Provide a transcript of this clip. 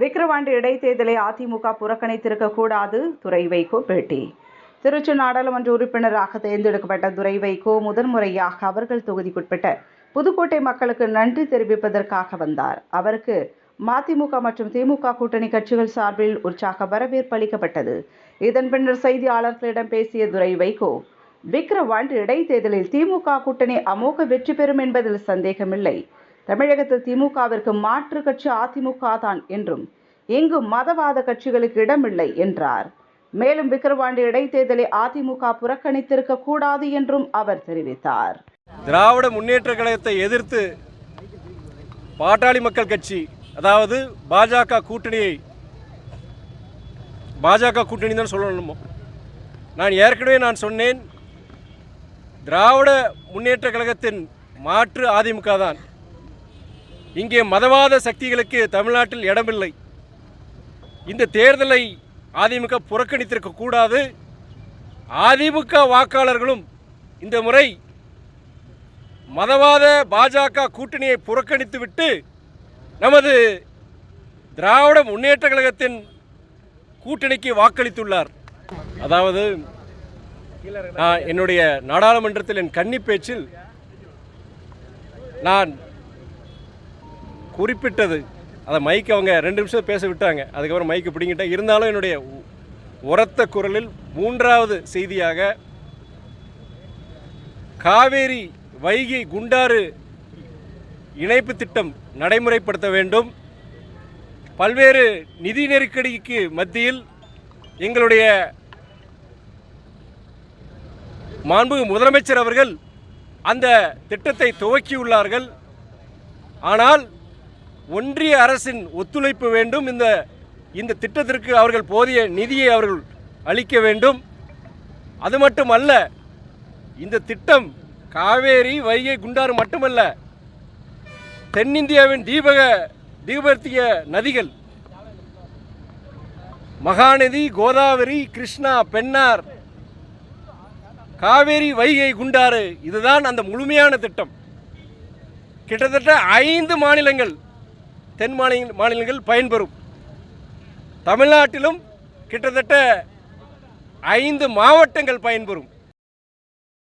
விக்கிரவாண்டி இடைத்தேர்தலை அதிமுக புறக்கணித்திருக்க கூடாது துறை வைகோ பேட்டி. திருச்சி நாடாளுமன்ற உறுப்பினராக தேர்ந்தெடுக்கப்பட்ட துரை வைகோ முதன்முறையாக அவர்கள் தொகுதிக்குட்பட்ட புதுக்கோட்டை மக்களுக்கு நன்றி தெரிவிப்பதற்காக வந்தார். அவருக்கு மதிமுக மற்றும் திமுக கூட்டணி கட்சிகள் சார்பில் உற்சாக வரவேற்பு அளிக்கப்பட்டது. இதன் பின்னர் செய்தியாளர்களிடம் பேசிய துரை வைகோ விக்கிரவாண்டி இடைத்தேர்தலில் திமுக கூட்டணி அமோக வெற்றி பெறும் என்பதில் சந்தேகமில்லை. தமிழகத்தில் திமுகவிற்கு மாற்று கட்சி அதிமுக தான் என்றும் இங்கு மதவாத கட்சிகளுக்கு இடமில்லை என்றார். மேலும் விக்கிரவாண்டி இடைத்தேர்தலை அதிமுக புறக்கணித்திருக்க கூடாது என்றும் அவர் தெரிவித்தார். திராவிட முன்னேற்ற கழகத்தை எதிர்த்து பாட்டாளி மக்கள் கட்சி அதாவது பாஜக கூட்டணியை பாஜக கூட்டணி தான் சொல்லணுமோ? நான் ஏற்கனவே நான் சொன்னேன் திராவிட முன்னேற்ற கழகத்தின் மாற்று அதிமுக தான். இங்கே மதவாத சக்திகளுக்கு தமிழ்நாட்டில் இடமில்லை. இந்த தேர்தலை அதிமுக புறக்கணித்திருக்க கூடாது. அதிமுக வாக்காளர்களும் இந்த முறை மதவாத பாஜக கூட்டணியை புறக்கணித்துவிட்டு நமது திராவிட முன்னேற்ற கழகத்தின் கூட்டணிக்கு வாக்களித்துள்ளார். அதாவது நான் என்னுடைய நாடாளுமன்றத்தில் என் கன்னி பேச்சில் நான் குறிப்பிட்டது. அதை மைக்கு அவங்க ரெண்டு நிமிஷம் பேச விட்டாங்க. அதுக்கப்புறம் மைக்கு பிடிங்கிட்டேன். இருந்தாலும் என்னுடைய உ- உரத்த குரலில் மூன்றாவது செய்தியாக காவேரி வைகை குண்டாறு இணைப்பு திட்டம் நடைமுறைப்படுத்த வேண்டும். பல்வேறு நிதி நெருக்கடிக்கு மத்தியில் எங்களுடைய மாண்புமிகு முதலமைச்சர் அவர்கள் அந்த திட்டத்தை துவக்கியுள்ளார்கள். ஆனால் ஒன்றிய அரசின் ஒத்துழைப்பு வேண்டும். இந்த இந்த திட்டத்திற்கு அவர்கள் போதிய நிதியை அவர்கள் அளிக்க வேண்டும். அது மட்டுமல்ல இந்த திட்டம் காவேரி வைகை குண்டாறு மட்டுமல்ல தென்னிந்தியாவின் தீபக தீபர்த்திய நதிகள் மகாநதி கோதாவரி கிருஷ்ணா பெண்ணார் காவேரி வைகை குண்டாறு இதுதான் அந்த முழுமையான திட்டம். கிட்டத்தட்ட ஐந்து மாநிலங்கள் தென் மாநில மாநிலங்கள் பயன்பெறும். தமிழ்நாட்டிலும் கிட்டத்தட்ட ஐந்து மாவட்டங்கள் பயன்பெறும்.